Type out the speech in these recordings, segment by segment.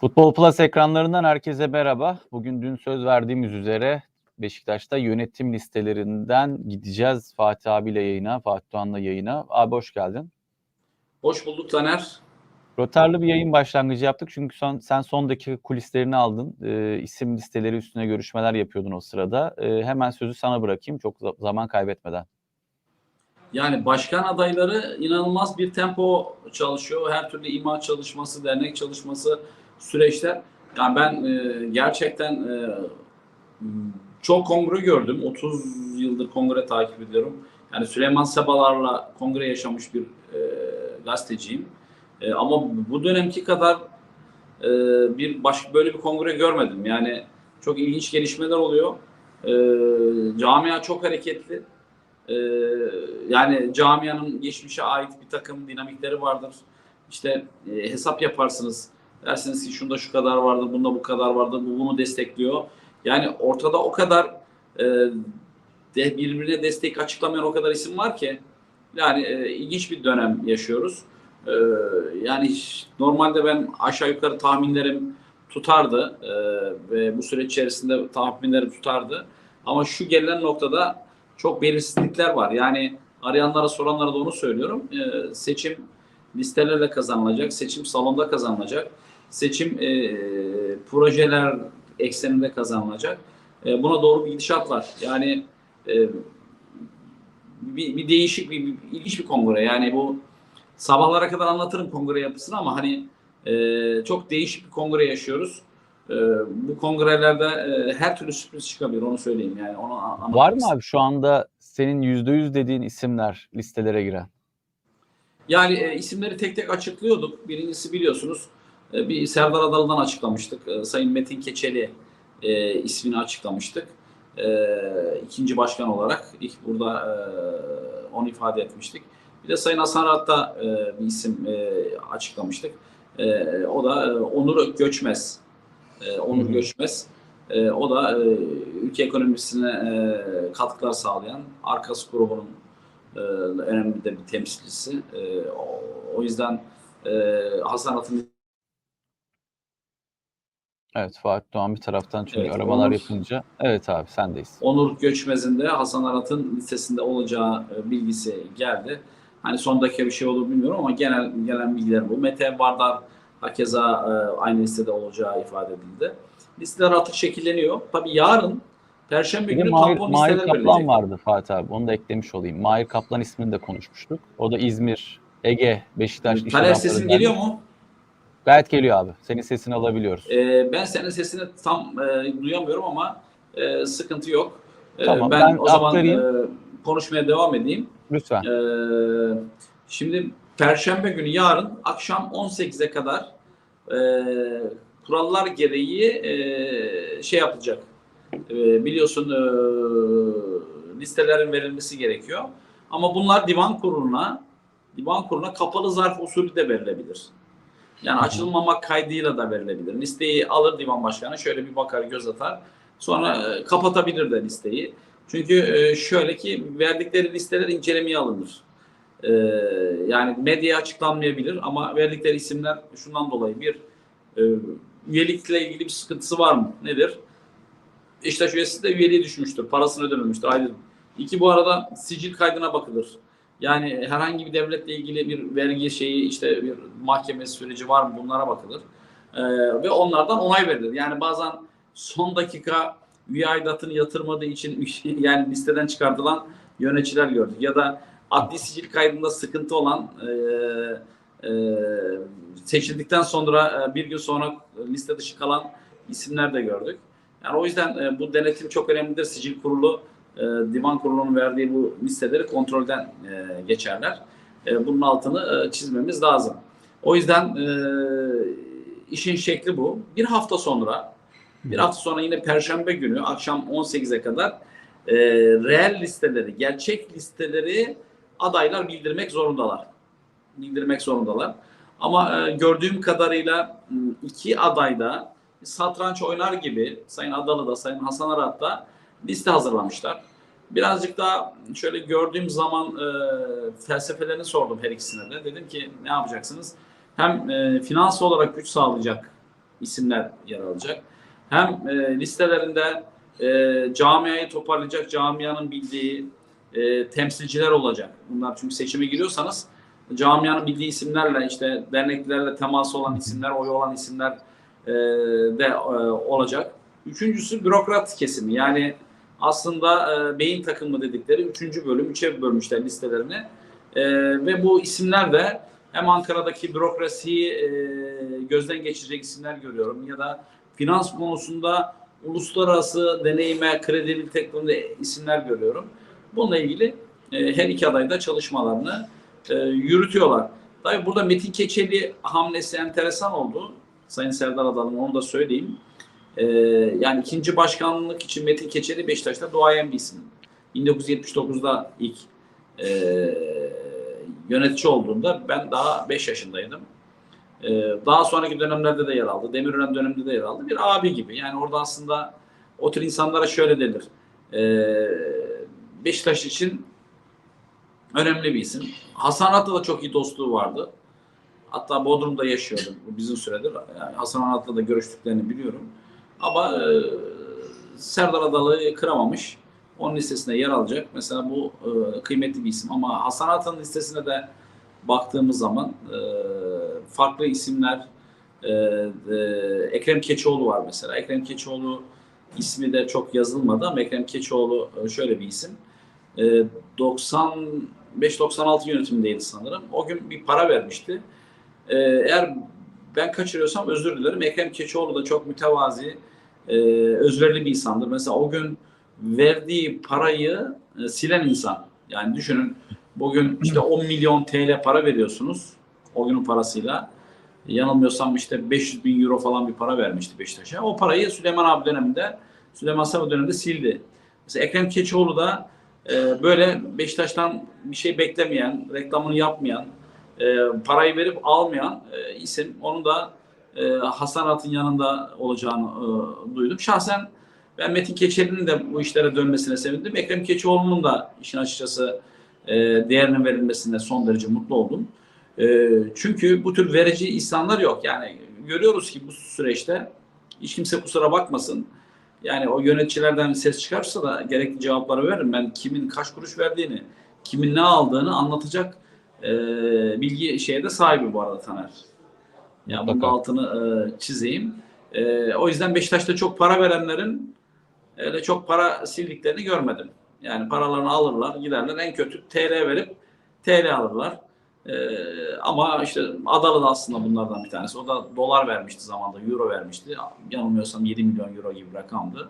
Futbol Plus ekranlarından herkese merhaba. Bugün dün söz verdiğimiz üzere Beşiktaş'ta yönetim listelerinden gideceğiz Fatih abiyle yayına, Fatih Doğan'la yayına. Abi hoş geldin. Hoş bulduk Taner. Rotarlı bir yayın başlangıcı yaptık çünkü son, sen son dakika kulislerini aldın. Ee, isim listeleri üstüne görüşmeler yapıyordun o sırada. Ee, hemen sözü sana bırakayım çok za- zaman kaybetmeden. Yani başkan adayları inanılmaz bir tempo çalışıyor. Her türlü ima çalışması, dernek çalışması süreçler. Yani ben e, gerçekten e, çok kongre gördüm. 30 yıldır kongre takip ediyorum. Yani Süleyman Sebalar'la kongre yaşamış bir e, gazeteciyim. E, ama bu dönemki kadar e, bir baş, böyle bir kongre görmedim. Yani çok ilginç gelişmeler oluyor. E, camia çok hareketli. Ee, yani camianın geçmişe ait bir takım dinamikleri vardır. İşte e, hesap yaparsınız. Dersiniz ki şunda şu kadar vardır, bunda bu kadar vardır, bu bunu destekliyor. Yani ortada o kadar e, de, birbirine destek açıklamayan o kadar isim var ki yani e, ilginç bir dönem yaşıyoruz. E, yani normalde ben aşağı yukarı tahminlerim tutardı e, ve bu süreç içerisinde tahminlerim tutardı. Ama şu gelinen noktada çok belirsizlikler var. Yani arayanlara soranlara da onu söylüyorum. Ee, seçim listelerle kazanılacak, seçim salonda kazanılacak, seçim e, projeler ekseninde kazanılacak. E, buna doğru bir gidişat var. Yani e, bir, bir değişik, bir, bir ilginç bir kongre. Yani bu sabahlara kadar anlatırım kongre yapısını ama hani e, çok değişik bir kongre yaşıyoruz. E, bu kongrelerde e, her türlü sürpriz çıkabilir onu söyleyeyim yani onu Var mı abi şu anda senin %100 dediğin isimler listelere giren? Yani e, isimleri tek tek açıklıyorduk. Birincisi biliyorsunuz e, bir Serdar Adalı'dan açıklamıştık. E, Sayın Metin Keçeli e, ismini açıklamıştık. E, ikinci başkan olarak ilk burada e, onu ifade etmiştik. Bir de Sayın Hasan Rahat'ta e, bir isim e, açıklamıştık. E, o da e, Onur Göçmez. E, Onur. Göçmez. E, o da e, ülke ekonomisine e, katkılar sağlayan Arkas grubunun e, önemli de bir temsilcisi. E, o, o yüzden e, Hasan Atın Evet Fatih Doğan bir taraftan çünkü Evet, aramalar Onur. yapınca. Evet abi sendeyiz. Onur Göçmez'in de Hasan Arat'ın listesinde olacağı e, bilgisi geldi. Hani son dakika bir şey olur bilmiyorum ama genel gelen bilgiler bu. Mete Vardar hakeza e, aynı listede olacağı ifade edildi. Listeler artık şekilleniyor. Tabii yarın Perşembe günü Mahir, tampon Mahir Kaplan verilecek. vardı Fatih abi. Onu da eklemiş olayım. Mahir Kaplan ismini de konuşmuştuk. O da İzmir, Ege, Beşiktaş Taner geldi. geliyor mu? Gayet geliyor abi. Senin sesini alabiliyoruz. E, ben senin sesini tam e, duyamıyorum ama e, sıkıntı yok. E, Tamam, ben, ben o zaman aktarayım. e, konuşmaya devam edeyim. Lütfen. Ee, şimdi Perşembe günü yarın akşam 18'e kadar e, kurallar gereği e, şey yapılacak. E, biliyorsun e, listelerin verilmesi gerekiyor. Ama bunlar divan kuruluna divan kuruluna kapalı zarf usulü de verilebilir. Yani açılmamak kaydıyla da verilebilir. Listeyi alır divan başkanı şöyle bir bakar göz atar. Sonra e, kapatabilir de listeyi. Çünkü e, şöyle ki verdikleri listeler incelemeye alınır. E, yani medyaya açıklanmayabilir ama verdikleri isimler şundan dolayı bir üyelikle ilgili bir sıkıntısı var mı? Nedir? Beşiktaş üyesi de üyeliği düşmüştür. Parasını ödememiştir. Ayrı. İki bu arada sicil kaydına bakılır. Yani herhangi bir devletle ilgili bir vergi şeyi işte bir mahkeme süreci var mı bunlara bakılır. E, ve onlardan onay verilir. Yani bazen son dakika üye aidatını yatırmadığı için yani listeden çıkartılan yöneticiler gördük. Ya da adli sicil kaydında sıkıntı olan e, e, seçildikten sonra e, bir gün sonra liste dışı kalan isimler de gördük. Yani o yüzden e, bu denetim çok önemlidir. Sicil kurulu, e, divan kurulunun verdiği bu listeleri kontrolden e, geçerler. E, bunun altını e, çizmemiz lazım. O yüzden e, işin şekli bu. Bir hafta sonra bir hafta sonra yine Perşembe günü akşam 18'e kadar e, reel listeleri, gerçek listeleri adaylar bildirmek zorundalar. Bildirmek zorundalar. Ama e, gördüğüm kadarıyla iki aday da satranç oynar gibi Sayın Adalı da Sayın Hasan Arat da liste hazırlamışlar. Birazcık daha şöyle gördüğüm zaman e, felsefelerini sordum her ikisine de. Dedim ki ne yapacaksınız? Hem e, finans olarak güç sağlayacak isimler yer alacak. Hem e, listelerinde e, camiayı toparlayacak, camianın bildiği e, temsilciler olacak. Bunlar çünkü seçime giriyorsanız camianın bildiği isimlerle işte derneklerle teması olan isimler, oy olan isimler e, de e, olacak. Üçüncüsü bürokrat kesimi. Yani aslında e, beyin takımı dedikleri üçüncü bölüm, üçe bölmüşler listelerini. E, ve bu isimler de hem Ankara'daki bürokrasiyi gözden geçirecek isimler görüyorum ya da finans konusunda uluslararası deneyime, kredibilite konusunda isimler görüyorum. Bununla ilgili e, her iki aday da çalışmalarını yürütüyorlar. Tabii burada Metin Keçeli hamlesi enteresan oldu. Sayın Serdar Adalı'nın onu da söyleyeyim. E, yani ikinci başkanlık için Metin Keçeli Beşiktaş'ta duayen bir isim. 1979'da ilk e, yönetici olduğunda ben daha 5 yaşındaydım. E, daha sonraki dönemlerde de yer aldı. Demirören döneminde de yer aldı. Bir abi gibi. Yani orada aslında o tür insanlara şöyle denir. E, Beşiktaş için önemli bir isim. Hasan Arat'la da çok iyi dostluğu vardı. Hatta Bodrum'da yaşıyordu bizim süredir. Yani Hasan Arat'la da görüştüklerini biliyorum. Ama e, Serdar Adalı'yı kıramamış. Onun listesine yer alacak. Mesela bu e, kıymetli bir isim. Ama Hasan Arat'ın listesine de baktığımız zaman e, farklı isimler e, e, Ekrem Keçioğlu var mesela. Ekrem Keçioğlu ismi de çok yazılmadı ama Ekrem Keçioğlu e, şöyle bir isim. E, 95-96 yönetimindeydi sanırım. O gün bir para vermişti. E, eğer ben kaçırıyorsam özür dilerim. Ekrem Keçioğlu da çok mütevazi, e, özverili bir insandır. Mesela o gün verdiği parayı e, silen insan. Yani düşünün bugün işte 10 milyon TL para veriyorsunuz o günün parasıyla. Yanılmıyorsam işte 500 bin euro falan bir para vermişti Beşiktaş'a. O parayı Süleyman abi döneminde, Süleyman Saba döneminde sildi. Mesela Ekrem Keçioğlu da e, böyle Beşiktaş'tan bir şey beklemeyen, reklamını yapmayan, e, parayı verip almayan e, isim. Onun da e, Hasan At'ın yanında olacağını e, duydum. Şahsen ben Metin Keçeli'nin de bu işlere dönmesine sevindim. Ekrem Keçioğlu'nun da işin açıkçası e, değerinin verilmesine son derece mutlu oldum. E, çünkü bu tür verici insanlar yok. Yani görüyoruz ki bu süreçte hiç kimse kusura bakmasın. Yani o yöneticilerden ses çıkarsa da gerekli cevapları veririm. Ben kimin kaç kuruş verdiğini, kimin ne aldığını anlatacak e, bilgi şeye de sahibi bu arada Taner. Ya bunun altını e, çizeyim. E, o yüzden Beşiktaş'ta çok para verenlerin öyle çok para sildiklerini görmedim. Yani paralarını alırlar, giderler. En kötü TL verip TL alırlar. E, ama işte Adalı da aslında bunlardan bir tanesi. O da dolar vermişti zamanda, euro vermişti. Yanılmıyorsam 7 milyon euro gibi bir rakamdı.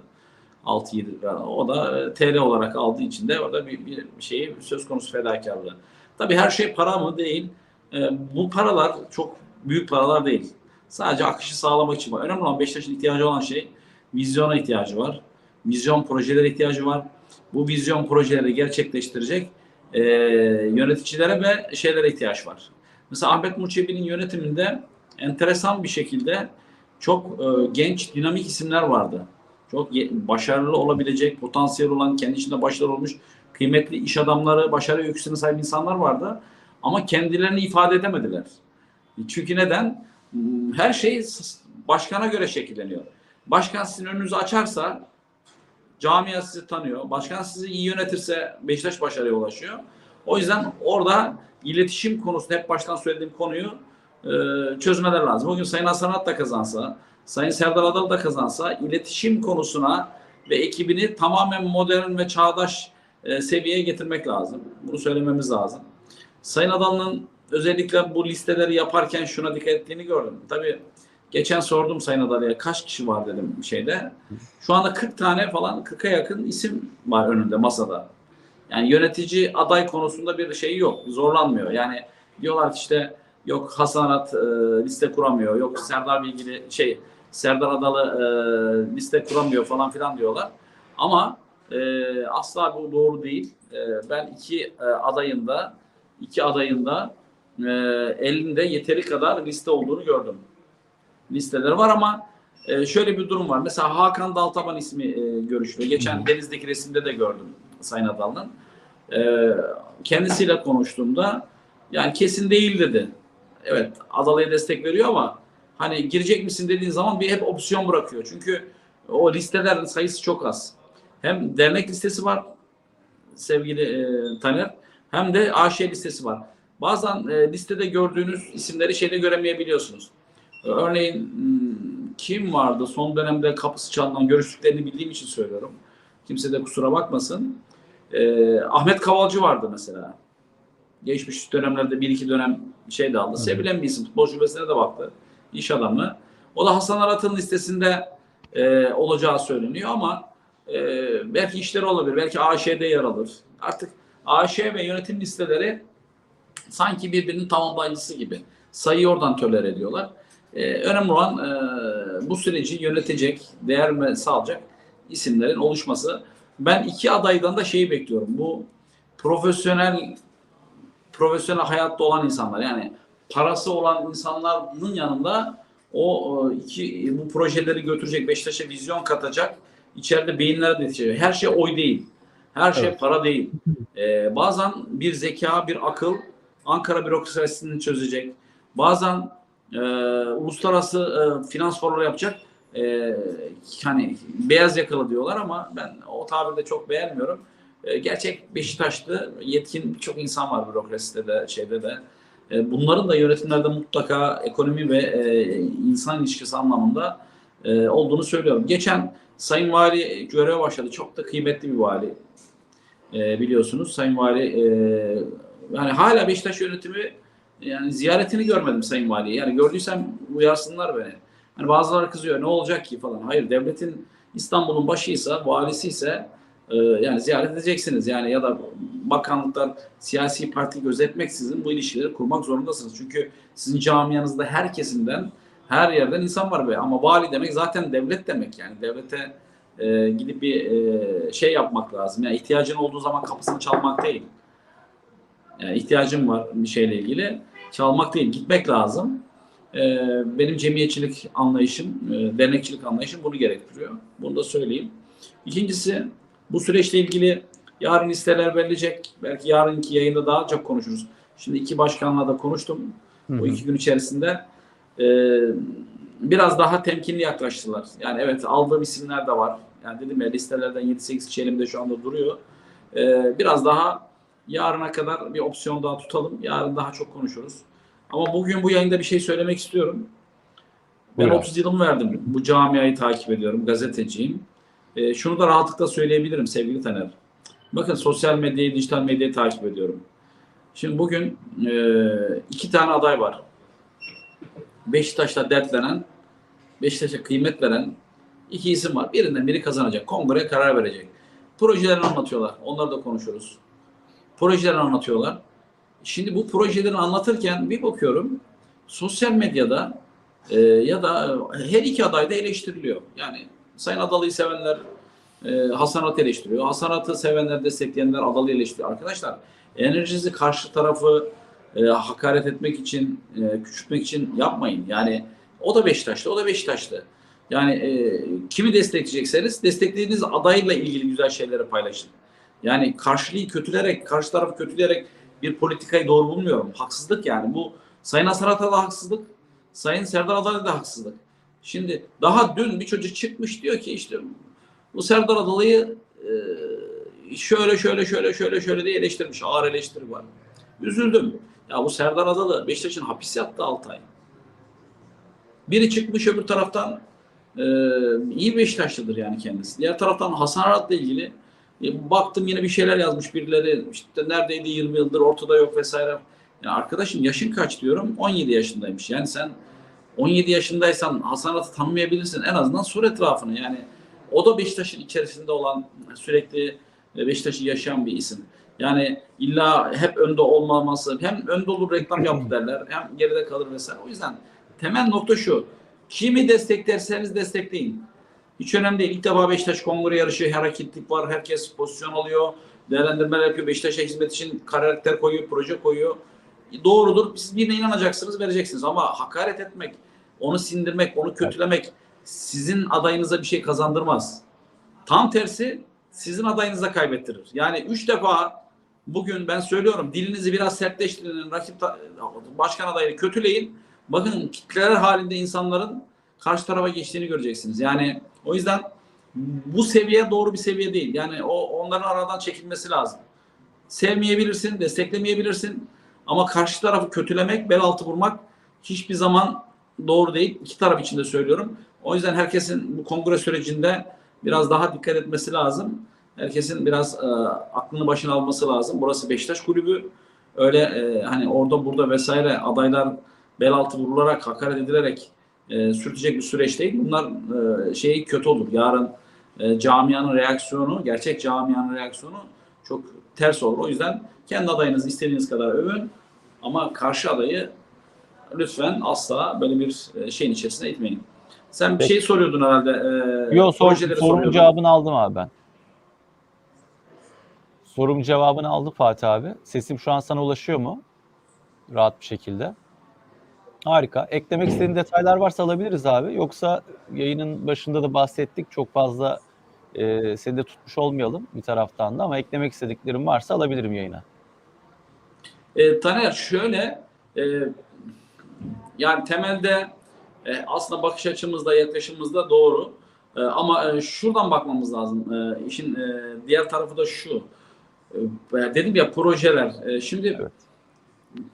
6-7 lira. O da e, TL olarak aldığı için de orada bir, bir şeyi söz konusu fedakarlığı. Tabii her şey para mı? Değil. E, bu paralar çok büyük paralar değil. Sadece akışı sağlamak için var. Önemli olan Beşiktaş'ın ihtiyacı olan şey vizyona ihtiyacı var. Vizyon projelere ihtiyacı var. Bu vizyon projeleri gerçekleştirecek e, yöneticilere ve şeylere ihtiyaç var. Mesela Ahmet Murçebi'nin yönetiminde enteresan bir şekilde çok e, genç, dinamik isimler vardı. Çok başarılı olabilecek, potansiyel olan, kendi içinde başarılı olmuş, kıymetli iş adamları, başarı öyküsüne sahip insanlar vardı. Ama kendilerini ifade edemediler. Çünkü neden? Hmm, Her şey başkana göre şekilleniyor. Başkan sizin önünüzü açarsa camia sizi tanıyor. Başkan sizi iyi yönetirse Beşiktaş başarıya ulaşıyor. O yüzden orada iletişim konusunda hep baştan söylediğim konuyu e, çözmeler lazım. Bugün Sayın Hasan da kazansa, Sayın Serdar Adalı da kazansa iletişim konusuna ve ekibini tamamen modern ve çağdaş e, seviyeye getirmek lazım. Bunu söylememiz lazım. Sayın Adalı'nın özellikle bu listeleri yaparken şuna dikkat ettiğini gördüm. Tabii geçen sordum Sayın Adalı'ya kaç kişi var dedim şeyde. Şu anda 40 tane falan 40'a yakın isim var önünde masada. Yani yönetici aday konusunda bir şey yok. Zorlanmıyor. Yani diyorlar işte yok Hasan Arat e, liste kuramıyor. Yok Serdar Bilgili şey Serdar Adalı e, liste kuramıyor falan filan diyorlar. Ama e, asla bu doğru değil. E, ben iki e, adayın da iki adayın da e, elinde yeteri kadar liste olduğunu gördüm. Listeleri var ama e, şöyle bir durum var. Mesela Hakan Daltaban ismi e, görüşülüyor. Geçen Deniz'deki resimde de gördüm Sayın Adalı'nın. E, kendisiyle konuştuğumda yani kesin değil dedi. Evet Adalı'ya destek veriyor ama hani girecek misin dediğin zaman bir hep opsiyon bırakıyor. Çünkü o listelerin sayısı çok az. Hem dernek listesi var sevgili e, Taner hem de AŞ listesi var. Bazen e, listede gördüğünüz isimleri şeyde göremeyebiliyorsunuz. Örneğin hmm, kim vardı son dönemde kapısı çalınan görüştüklerini bildiğim için söylüyorum. Kimse de kusura bakmasın. E, Ahmet Kavalcı vardı mesela. Geçmiş dönemlerde bir iki dönem şey de aldı. Sevilen bir isim. Futbol şubesine de baktı. İş adamı. O da Hasan Arat'ın listesinde e, olacağı söyleniyor ama e, belki işleri olabilir. Belki AŞ'de yer alır. Artık AŞ ve yönetim listeleri sanki birbirinin tamamlayıcısı gibi. Sayıyı oradan tolere ediyorlar. E, önemli olan e, bu süreci yönetecek, değer sağlayacak isimlerin oluşması. Ben iki adaydan da şeyi bekliyorum. Bu profesyonel profesyonel hayatta olan insanlar yani parası olan insanların yanında o e, iki bu projeleri götürecek Beşiktaş'a vizyon katacak içeride beyinlere de yetişecek. Her şey oy değil. Her şey Evet. para değil. Ee, bazen bir zeka, bir akıl Ankara bürokrasisini çözecek. Bazen e, uluslararası e, finans foruları yapacak. E, hani beyaz yakalı diyorlar ama ben o tabiri de çok beğenmiyorum. E, gerçek Beşiktaşlı yetkin birçok insan var bürokraside de şeyde de. E, bunların da yönetimlerde mutlaka ekonomi ve e, insan ilişkisi anlamında e, olduğunu söylüyorum. Geçen Sayın Vali göreve başladı. Çok da kıymetli bir vali. E, biliyorsunuz Sayın Vali e, yani hala Beşiktaş yönetimi yani ziyaretini görmedim Sayın Vali'ye. Yani gördüysem uyarsınlar beni. Hani bazıları kızıyor ne olacak ki falan. Hayır devletin İstanbul'un başıysa, valisi ise e, yani ziyaret edeceksiniz. Yani ya da bakanlıklar siyasi parti gözetmeksizin bu ilişkileri kurmak zorundasınız. Çünkü sizin camianızda her kesimden her yerden insan var be. Ama vali demek zaten devlet demek yani. Devlete e, gidip bir e, şey yapmak lazım. Yani ihtiyacın olduğu zaman kapısını çalmak değil. Yani ihtiyacım var bir şeyle ilgili. Çalmak değil, gitmek lazım. E, benim cemiyetçilik anlayışım, e, dernekçilik anlayışım bunu gerektiriyor. Bunu da söyleyeyim. İkincisi bu süreçle ilgili yarın listeler verilecek. Belki yarınki yayında daha çok konuşuruz. Şimdi iki başkanla da konuştum. Hı hı. iki gün içerisinde e, biraz daha temkinli yaklaştılar. Yani evet aldığım isimler de var. Yani dedim ya listelerden 7-8 kişi elimde şu anda duruyor. E, biraz daha yarına kadar bir opsiyon daha tutalım. Yarın daha çok konuşuruz. Ama bugün bu yayında bir şey söylemek istiyorum. Ben Buyurun. 30 yılımı verdim. Bu camiayı takip ediyorum. Gazeteciyim. E, şunu da rahatlıkla söyleyebilirim sevgili Taner. Bakın sosyal medyayı, dijital medyayı takip ediyorum. Şimdi bugün e, iki tane aday var. Beşiktaş'ta dertlenen, Beşiktaş'a kıymet veren iki isim var. Birinden biri kazanacak. Kongre karar verecek. Projelerini anlatıyorlar. Onları da konuşuruz. Projelerini anlatıyorlar. Şimdi bu projeleri anlatırken bir bakıyorum sosyal medyada e, ya da her iki aday da eleştiriliyor. Yani Sayın Adalı'yı sevenler e, Hasan Arat eleştiriyor. Hasan Arat'ı sevenler, destekleyenler Adalı'yı eleştiriyor. Arkadaşlar enerjinizi karşı tarafı e, hakaret etmek için, e, küçültmek için yapmayın. Yani o da Beşiktaşlı, o da Beşiktaşlı. Yani e, kimi destekleyecekseniz desteklediğiniz adayla ilgili güzel şeyleri paylaşın. Yani karşılığı kötülerek, karşı tarafı kötüleyerek bir politikayı doğru bulmuyorum. Haksızlık yani. Bu Sayın Hasan Arat'a da haksızlık, Sayın Serdar Adalı'ya da haksızlık. Şimdi daha dün bir çocuk çıkmış diyor ki işte bu Serdar Adalı'yı e, şöyle şöyle şöyle şöyle şöyle diye eleştirmiş. Ağır eleştiri var. Üzüldüm. Ya bu Serdar Adalı Beşiktaş'ın hapis yattı 6 ay. Biri çıkmış öbür taraftan e, iyi Beşiktaşlıdır yani kendisi. Diğer taraftan Hasan Arat'la ilgili e, baktım yine bir şeyler yazmış birileri. İşte neredeydi 20 yıldır ortada yok vesaire. Ya arkadaşım yaşın kaç diyorum? 17 yaşındaymış. Yani sen 17 yaşındaysan Hasan Arat'ı tanımayabilirsin. En azından sor etrafını. Yani o da Beşiktaş'ın içerisinde olan sürekli Beşiktaş'ı yaşayan bir isim. Yani illa hep önde olmaması, hem önde olur reklam yaptı derler, hem geride kalır vesaire. O yüzden temel nokta şu. Kimi desteklerseniz destekleyin. Hiç önemli değil. İlk defa Beşiktaş kongre yarışı, hareketlik var. Herkes pozisyon alıyor. Değerlendirmeler yapıyor. Beşiktaş'a hizmet için karakter koyuyor, proje koyuyor. Doğrudur. Siz birine inanacaksınız, vereceksiniz. Ama hakaret etmek, onu sindirmek, onu kötülemek sizin adayınıza bir şey kazandırmaz. Tam tersi sizin adayınıza kaybettirir. Yani üç defa bugün ben söylüyorum dilinizi biraz sertleştirin, rakip başkan adayını kötüleyin. bakın kitleler halinde insanların karşı tarafa geçtiğini göreceksiniz. Yani o yüzden bu seviye doğru bir seviye değil. Yani o onların aradan çekilmesi lazım. Sevmeyebilirsin, desteklemeyebilirsin ama karşı tarafı kötülemek, bel altı vurmak hiçbir zaman doğru değil. İki taraf için de söylüyorum. O yüzden herkesin bu kongre sürecinde biraz daha dikkat etmesi lazım. Herkesin biraz e, aklını başına alması lazım. Burası Beşiktaş kulübü. Öyle e, hani orada burada vesaire adaylar bel altı vurularak, hakaret edilerek e, sürtecek bir süreç değil. Bunlar e, şeyi kötü olur. Yarın e, camianın reaksiyonu, gerçek camianın reaksiyonu çok ters olur. O yüzden kendi adayınızı istediğiniz kadar övün ama karşı adayı lütfen asla böyle bir e, şeyin içerisine itmeyin. Sen bir Peki. şey soruyordun herhalde. E, Yo sor, soruyordun. cevabını aldım abi ben. Sorum cevabını aldım Fatih abi. Sesim şu an sana ulaşıyor mu? Rahat bir şekilde. Harika. Eklemek istediğin detaylar varsa alabiliriz abi. Yoksa yayının başında da bahsettik. Çok fazla e, seni de tutmuş olmayalım bir taraftan da ama eklemek istediklerim varsa alabilirim yayına. E, Taner şöyle e, yani temelde e, aslında bakış açımızda yaklaşımımızda doğru. E, ama e, şuradan bakmamız lazım. E, işin e, diğer tarafı da şu. E, dedim ya projeler. E, şimdi Evet.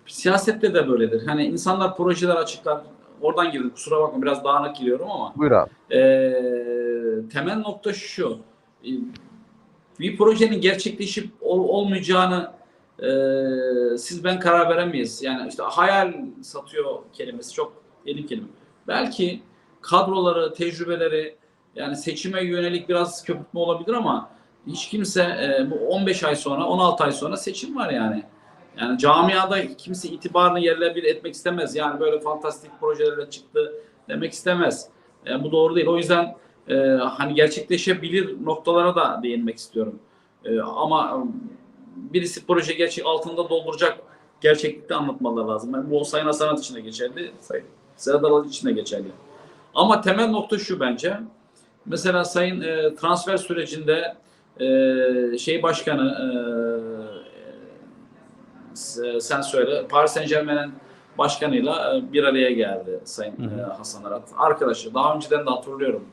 siyasette de böyledir. Hani insanlar projeler açıklar. Oradan girdim. Kusura bakma biraz dağınık giriyorum ama. Buyur abi. Ee, temel nokta şu. Ee, Bir projenin gerçekleşip ol- olmayacağını e, siz ben karar veremeyiz. Yani işte hayal satıyor kelimesi çok yeni kelime. Belki kadroları, tecrübeleri yani seçime yönelik biraz köpürtme olabilir ama hiç kimse e, bu 15 ay sonra, 16 ay sonra seçim var yani. Yani camiada kimse itibarını yerle bir etmek istemez. Yani böyle fantastik projelerle çıktı demek istemez. Yani bu doğru değil. O yüzden e, hani gerçekleşebilir noktalara da değinmek istiyorum. E, ama birisi proje gerçek altında dolduracak gerçeklikte anlatmaları lazım. Yani bu Sayın Hasanat için de geçerli, Sedat Alan için de geçerli. Ama temel nokta şu bence. Mesela Sayın e, transfer sürecinde e, şey başkanı e, sen söyle Paris Saint Germain'in başkanıyla e, bir araya geldi Sayın Hı hı. e, Hasan Arat. Arkadaşı daha önceden de hatırlıyorum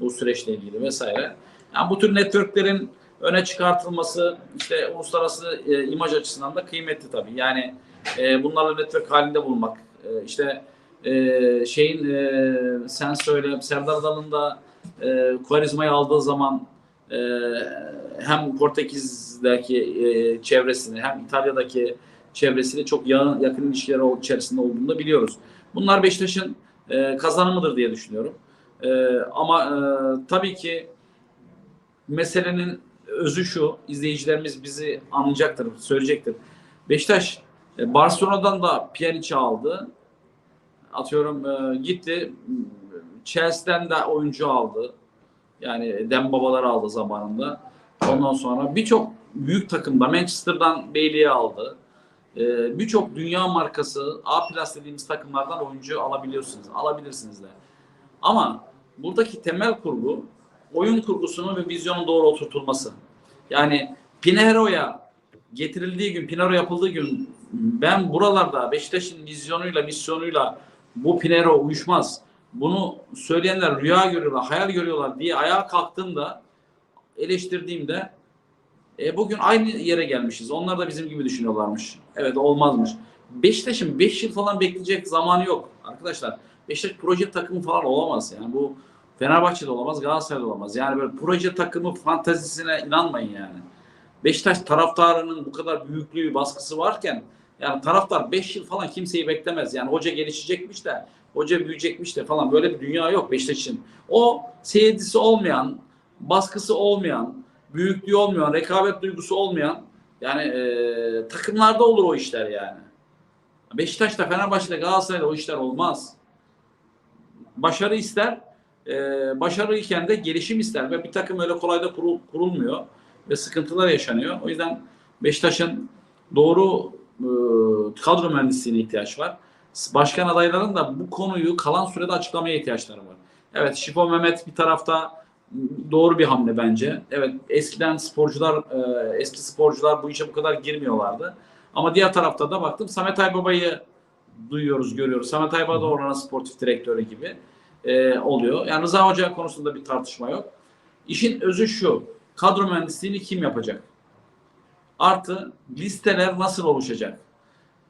bu süreçle ilgili vesaire. Yani bu tür networklerin öne çıkartılması işte uluslararası e, imaj açısından da kıymetli tabii. Yani e, bunlarla network halinde bulunmak. E, işte e, şeyin e, sen söyle Serdar Dalın'da e, Quaresma'yı aldığı zaman e, hem Portekiz'deki e, çevresini hem İtalya'daki çevresiyle çok yakın, yakın ilişkiler içerisinde olduğunu da biliyoruz. Bunlar Beşiktaş'ın e, kazanımıdır diye düşünüyorum. E, ama e, tabii ki meselenin özü şu, izleyicilerimiz bizi anlayacaktır, söyleyecektir. Beşiktaş e, Barcelona'dan da Pjanic'i aldı. Atıyorum e, gitti. Chelsea'den de oyuncu aldı. Yani Dembabalar aldı zamanında. Ondan sonra birçok büyük takımda Manchester'dan Bailey'i aldı. Ee, birçok dünya markası A plus dediğimiz takımlardan oyuncu alabiliyorsunuz. Alabilirsiniz de. Ama buradaki temel kurgu oyun kurgusunun ve vizyonun doğru oturtulması. Yani Pinero'ya getirildiği gün, Pinero yapıldığı gün ben buralarda Beşiktaş'ın vizyonuyla, misyonuyla bu Pinero uyuşmaz. Bunu söyleyenler rüya görüyorlar, hayal görüyorlar diye ayağa kalktığımda eleştirdiğimde e, bugün aynı yere gelmişiz. Onlar da bizim gibi düşünüyorlarmış. Evet olmazmış. Beşiktaş'ın 5 yıl falan bekleyecek zamanı yok arkadaşlar. Beşiktaş proje takımı falan olamaz. Yani bu Fenerbahçe'de olamaz, Galatasaray'da olamaz. Yani böyle proje takımı fantazisine inanmayın yani. Beşiktaş taraftarının bu kadar büyüklüğü, baskısı varken yani taraftar 5 yıl falan kimseyi beklemez. Yani hoca gelişecekmiş de, hoca büyüyecekmiş de falan böyle bir dünya yok Beşiktaş'ın. O seyircisi olmayan, baskısı olmayan, büyüklüğü olmayan, rekabet duygusu olmayan yani e, takımlarda olur o işler yani. Beşiktaş'ta, Fenerbahçe'de, Galatasaray'da o işler olmaz. Başarı ister, e, başarılıyken de gelişim ister ve bir takım öyle kolay da kurul- kurulmuyor ve sıkıntılar yaşanıyor. O yüzden Beşiktaş'ın doğru e, kadro mühendisliğine ihtiyaç var. Başkan adaylarının da bu konuyu kalan sürede açıklamaya ihtiyaçları var. Evet Şifo Mehmet bir tarafta doğru bir hamle bence. Evet eskiden sporcular e, eski sporcular bu işe bu kadar girmiyorlardı. Ama diğer tarafta da baktım Samet Aybaba'yı duyuyoruz, görüyoruz. Samet Aybaba da oranın sportif direktörü gibi e, oluyor. Yani Rıza Hoca konusunda bir tartışma yok. İşin özü şu. Kadro mühendisliğini kim yapacak? Artı listeler nasıl oluşacak?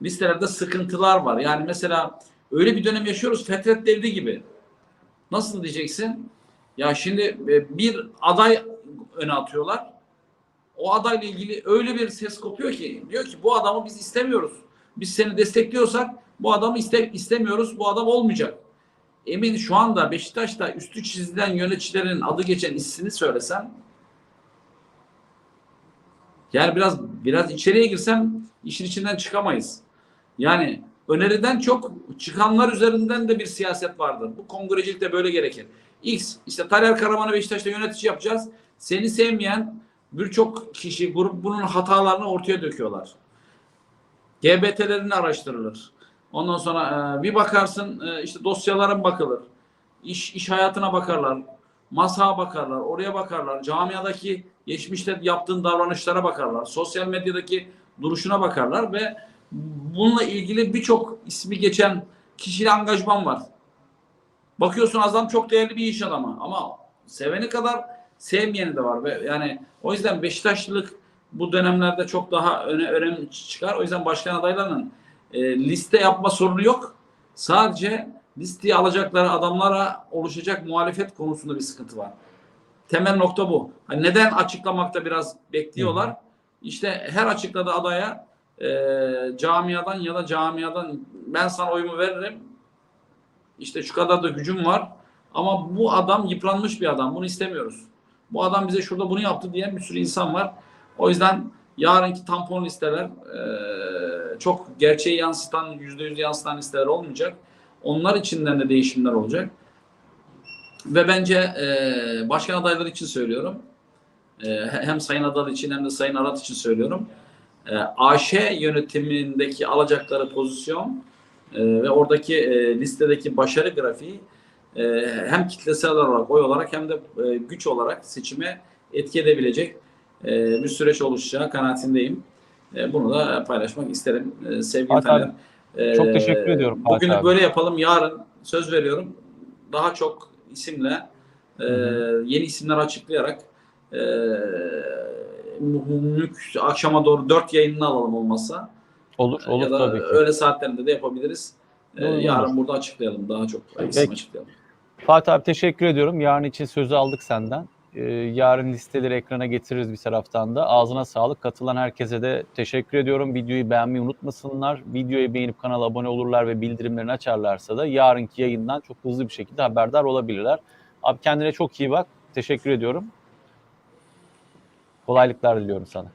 Listelerde sıkıntılar var. Yani mesela öyle bir dönem yaşıyoruz Fetret Devri gibi. Nasıl diyeceksin? Ya şimdi e, bir aday öne atıyorlar. O adayla ilgili öyle bir ses kopuyor ki diyor ki bu adamı biz istemiyoruz. Biz seni destekliyorsak bu adamı iste, istemiyoruz. Bu adam olmayacak. Emin şu anda Beşiktaş'ta üstü çizilen yöneticilerin adı geçen ismini söylesem yani biraz biraz içeriye girsem işin içinden çıkamayız. Yani öneriden çok çıkanlar üzerinden de bir siyaset vardır. Bu kongrecilik de böyle gerekir. X işte Taner Karaman'ı Beşiktaş'ta yönetici yapacağız. Seni sevmeyen birçok kişi grup bunun hatalarını ortaya döküyorlar. GBT'lerini araştırılır. Ondan sonra e, bir bakarsın e, işte dosyalara bakılır. İş, iş hayatına bakarlar. Masaya bakarlar. Oraya bakarlar. Camiadaki geçmişte yaptığın davranışlara bakarlar. Sosyal medyadaki duruşuna bakarlar ve bununla ilgili birçok ismi geçen kişiyle angajman var. Bakıyorsun adam çok değerli bir iş adamı ama seveni kadar sevmeyeni de var ve yani o yüzden Beşiktaşlılık bu dönemlerde çok daha öne önem çıkar. O yüzden başkan adaylarının e, liste yapma sorunu yok. Sadece listeyi alacakları adamlara oluşacak muhalefet konusunda bir sıkıntı var. Temel nokta bu. Hani neden açıklamakta biraz bekliyorlar? İşte her açıkladığı adaya e, camiadan ya da camiadan ben sana oyumu veririm. İşte şu kadar da gücüm var. Ama bu adam yıpranmış bir adam. Bunu istemiyoruz. Bu adam bize şurada bunu yaptı diyen bir sürü insan var. O yüzden yarınki tampon listeler e, çok gerçeği yansıtan, yüzde yüz yansıtan listeler olmayacak. Onlar içinden de değişimler olacak. Ve bence e, başkan adayları için söylüyorum. E, hem Sayın Adalı için hem de Sayın Arat için söylüyorum. E, AŞ yönetimindeki alacakları pozisyon e, ve oradaki e, listedeki başarı grafiği e, hem kitlesel olarak, oy olarak hem de e, güç olarak seçime etki edebilecek e, bir süreç oluşacağı kanaatindeyim. E, bunu da paylaşmak isterim e, sevgili Taner. E, çok teşekkür ediyorum Bugün böyle yapalım. Yarın söz veriyorum. Daha çok isimle e, yeni isimler açıklayarak e, mük- akşama doğru dört yayınını alalım olmazsa. Olur, olur ya da tabii ki. öğle saatlerinde de yapabiliriz. E, Olur, yarın olur. burada açıklayalım. Daha çok Peki. açıklayalım. Fatih abi teşekkür ediyorum. Yarın için sözü aldık senden. Ee, yarın listeleri ekrana getiririz bir taraftan da. Ağzına sağlık. Katılan herkese de teşekkür ediyorum. Videoyu beğenmeyi unutmasınlar. Videoyu beğenip kanala abone olurlar ve bildirimlerini açarlarsa da yarınki yayından çok hızlı bir şekilde haberdar olabilirler. Abi kendine çok iyi bak. Teşekkür ediyorum. Kolaylıklar diliyorum sana.